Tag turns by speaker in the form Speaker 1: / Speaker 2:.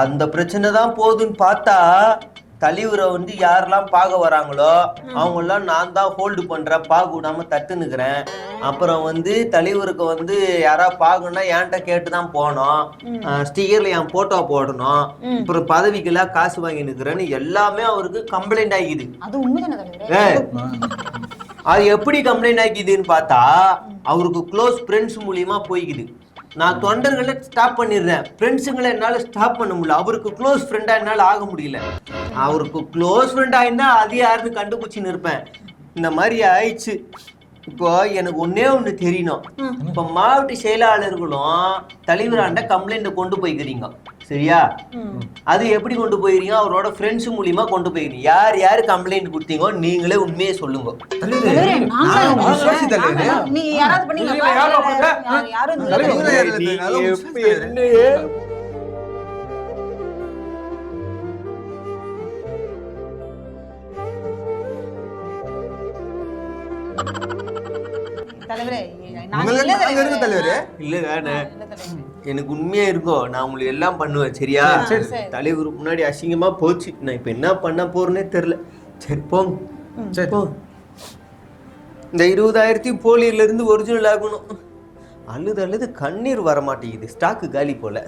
Speaker 1: அந்த பிரச்சனை தான் போகுதுன்னு பார்த்தா தலைவரை வந்து யாரெல்லாம் பார்க்க வராங்களோ அவங்கெல்லாம் நான் தான் ஹோல்டு பண்றேன் பார்க்க விடாம தட்டுனுக்குறேன் அப்புறம் வந்து தலைவருக்கு வந்து யாரா பார்க்கணும்னா என்கிட்ட கேட்டு தான் போனோம் ஸ்டிக்கர்ல என் போட்டோ போடணும். அப்புறம் பதவிக்கெல்லாம் காசு வாங்கி நிற்கிறேன்னு எல்லாமே அவருக்கு கம்ப்ளைண்ட் ஆகிக்குது.
Speaker 2: அது
Speaker 1: எப்படி கம்ப்ளைண்ட் ஆக்கிதுன்னு பார்த்தா அவருக்கு க்ளோஸ் ஃப்ரெண்ட்ஸ் மூலியமா போய்க்குது. நான் தொண்டர்களை ஸ்டாப் பண்ணிடுறேன். ஃப்ரெண்ட்ஸுங்களை என்னால ஸ்டாப் பண்ண முடியல. அவருக்கு க்ளோஸ் ஃப்ரெண்டா என்னால ஆக முடியல. அவருக்கு க்ளோஸ் ஃப்ரெண்டா இருந்தா அது யாருன்னு கண்டுபிடிச்சின்னு இருப்பேன் இந்த மாதிரி ஆயிடுச்சு. இப்போ எனக்கு ஒண்ணே ஒண்ணு தெரியணும். இப்போ மாவட்ட செயலாளர்களும் தலைவராண்ட கம்ப்ளைண்ட் கொண்டு போய்க்கிறீங்க. சரியா? அது எப்படி கொண்டு போயிருக்கீங்க? அவரோட ஃப்ரெண்ட்ஸ் மூலியமா கொண்டு போயிருக்கீங்க. யார் யார் கம்ப்ளைண்ட் கொடுத்தீங்கோ நீங்களே உண்மையை சொல்லுங்க.
Speaker 2: இல்லைங்க.
Speaker 3: விசுவாசி தலைவரே.
Speaker 2: இல்ல.
Speaker 1: எனக்கு உண்மையா இருக்கும் நான் உங்களுக்கு எல்லாம் பண்ணுவேன் சரியா?
Speaker 2: சரி, சரி.
Speaker 1: தலைவர் முன்னாடி அசிங்கமா போச்சு. நான் இப்ப என்ன பண்ண போறேனே தெரியல. சரி போங்க.
Speaker 3: சரி.
Speaker 1: இந்த இருபதாயிரத்தி போலியில இருந்து ஒரிஜினல் ஆகணும். அழுது அழுது கண்ணீர் வர மாட்டேங்குது ஸ்டாக்கு காலி போல.